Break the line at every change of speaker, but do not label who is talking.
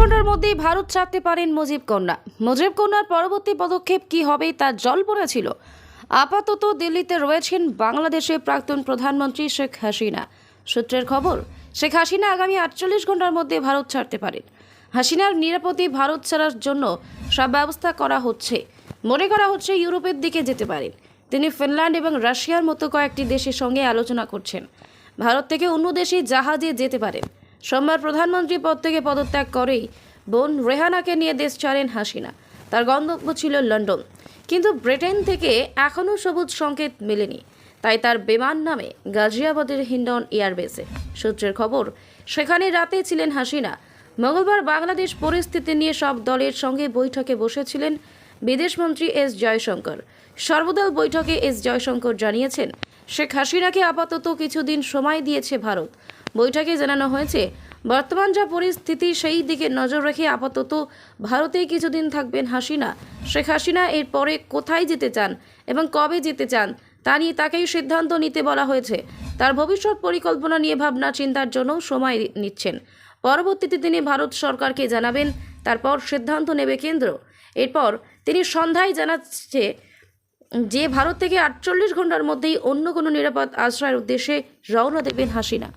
ঘণ্টার মধ্যেই ভারত ছাড়তে পারেন মুজিব কন্যা। মুজিব কন্যার পরবর্তী পদক্ষেপ কি হবে তা জল্পনা ছিল। আপাতত দিল্লিতে রয়েছেন বাংলাদেশের প্রাক্তন প্রধানমন্ত্রী শেখ হাসিনা। সূত্রের খবর, শেখ হাসিনা আগামী আটচল্লিশ ঘণ্টার মধ্যে ভারত ছাড়তে পারেন। হাসিনার নিরাপদে ভারত ছাড়ার জন্য সব ব্যবস্থা করা হচ্ছে। মনে করা হচ্ছে ইউরোপের দিকে যেতে পারেন। তিনি ফিনল্যান্ড এবং রাশিয়ার মতো কয়েকটি দেশের সঙ্গে আলোচনা করছেন। ভারত থেকে অন্য দেশে জাহাজে যেতে পারেন। সোমবার প্রধানমন্ত্রী পদ থেকে পদত্যাগ করেই বোন রেহানাকে নিয়ে দেশ ছাড়েন হাসিনা। তার গন্তব্য ছিল লন্ডন। কিন্তু ব্রিটেন থেকে এখনও সবুজ সংকেত মেলেনি। তাই তার বিমান নামে গাজিয়াবাদের হিন্ডন এয়ারবেসে। সূত্রের খবর, সেখানে রাতে ছিলেন হাসিনা। মঙ্গলবার বাংলাদেশ পরিস্থিতি নিয়ে সব দলের সঙ্গে বৈঠকে বসেছিলেন বিদেশমন্ত্রী এস জয়শঙ্কর। সর্বদল বৈঠকে এস জয়শঙ্কর জানিয়েছেন, শেখ হাসিনাকে আপাতত কিছুদিন সময় দিয়েছে ভারত। বৈঠকে জানানো হয়েছে, বর্তমান যা পরিস্থিতি সেই দিকে নজর রেখে আপাতত ভারতেই কিছুদিন থাকবেন হাসিনা। শেখ হাসিনা এর পরে কোথায় যেতে চান এবং কবে যেতে চান, তা নিয়ে তাকেই সিদ্ধান্ত নিতে বলা হয়েছে। তার ভবিষ্যৎ পরিকল্পনা নিয়ে ভাবনা চিন্তার জন্য সময় নিচ্ছেন। পরবর্তীতে তিনি ভারত সরকারকে জানাবেন তারপর সিদ্ধান্ত নেবে কেন্দ্র। এরপর তিনি সন্ধ্যায় জানাচ্ছে যে, ভারত থেকে আটচল্লিশ ঘণ্টার মধ্যেই অন্য কোনো নিরাপদ আশ্রয়ের উদ্দেশ্যে রওনা দেবেন হাসিনা।